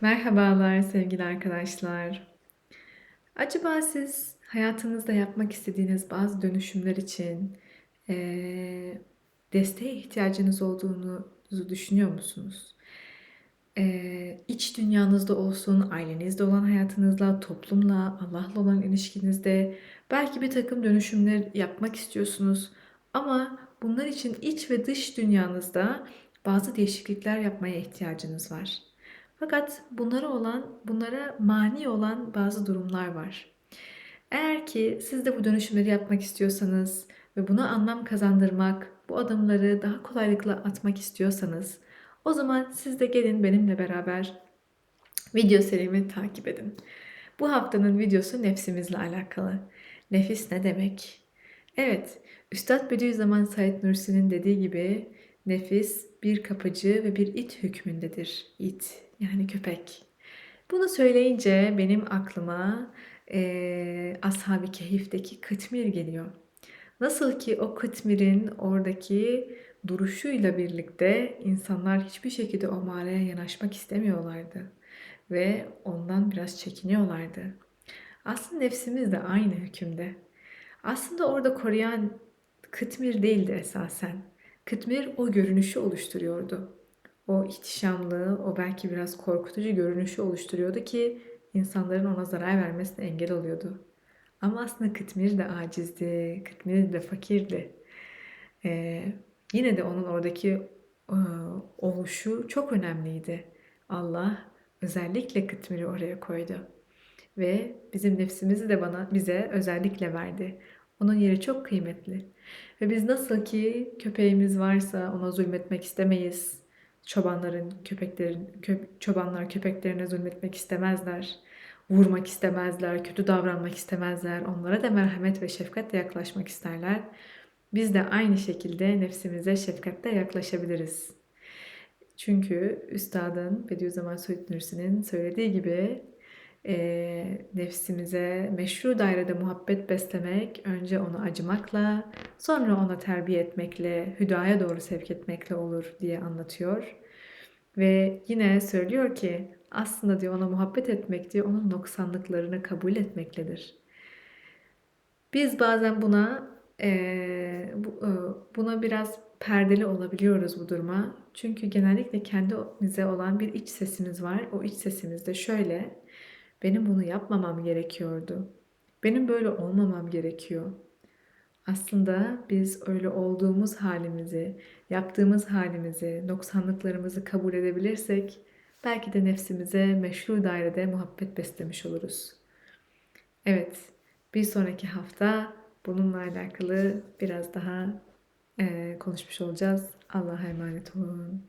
Merhabalar sevgili arkadaşlar. Acaba siz hayatınızda yapmak istediğiniz bazı dönüşümler için eee, desteğe ihtiyacınız olduğunuzu düşünüyor musunuz? Eee, iç dünyanızda olsun, ailenizde olan hayatınızla, toplumla, Allah'la olan ilişkinizde belki bir takım dönüşümler yapmak istiyorsunuz. Ama bunlar için iç ve dış dünyanızda bazı değişiklikler yapmaya ihtiyacınız var. Fakat bunlara olan, bunlara mani olan bazı durumlar var. Eğer ki siz de bu dönüşümleri yapmak istiyorsanız ve buna anlam kazandırmak, bu adımları daha kolaylıkla atmak istiyorsanız, o zaman siz de gelin benimle beraber video serimi takip edin. Bu haftanın videosu nefsimizle alakalı. Nefis ne demek? Evet, Üstad Bediüzzaman Said Nursi'nin dediği gibi nefis bir kapıcı ve bir it hükmündedir. İt yani köpek. Bunu söyleyince benim aklıma eee Ashab-ı Kehif'teki Kıtmir geliyor. Nasıl ki o Kıtmir'in oradaki duruşuyla birlikte insanlar hiçbir şekilde o mağaraya yanaşmak istemiyorlardı ve ondan biraz çekiniyorlardı. Aslında nefsimiz de aynı hükümde. Aslında orada koruyan Kıtmir değildi esasen. Kıtmir o görünüşü oluşturuyordu. O ihtişamlı, o belki biraz korkutucu görünüşü oluşturuyordu ki insanların ona zarar vermesine engel oluyordu. Ama aslında Kıtmir de acizdi, Kıtmir de fakirdi. Ee, yine de onun oradaki e, oluşu çok önemliydi. Allah özellikle Kıtmir'i oraya koydu. Ve bizim nefsimizi de bana bize özellikle verdi. Onun yeri çok kıymetli. Ve biz nasıl ki köpeğimiz varsa ona zulmetmek istemeyiz. Çobanların, köpeklerin, kö, çobanlar köpeklerine zulmetmek istemezler. Vurmak istemezler, kötü davranmak istemezler. Onlara da merhamet ve şefkatle yaklaşmak isterler. Biz de aynı şekilde nefsimize şefkatle yaklaşabiliriz. Çünkü Üstadın Bediüzzaman Said Nursi'nin söylediği gibi e, nefsimize meşru dairede muhabbet beslemek, önce onu acımakla, sonra ona terbiye etmekle, hüdaya doğru sevk etmekle olur diye anlatıyor. Ve yine söylüyor ki aslında diyor ona muhabbet etmek diyor onun noksanlıklarını kabul etmekledir. Biz bazen buna e, bu, e, buna biraz perdeli olabiliyoruz bu duruma. Çünkü genellikle kendimize olan bir iç sesimiz var. O iç sesimiz de şöyle. Benim bunu yapmamam gerekiyordu. Benim böyle olmamam gerekiyor. Aslında biz öyle olduğumuz halimizi, yaptığımız halimizi, noksanlıklarımızı kabul edebilirsek belki de nefsimize meşru dairede muhabbet beslemiş oluruz. Evet, bir sonraki hafta bununla alakalı biraz daha e, konuşmuş olacağız. Allah'a emanet olun.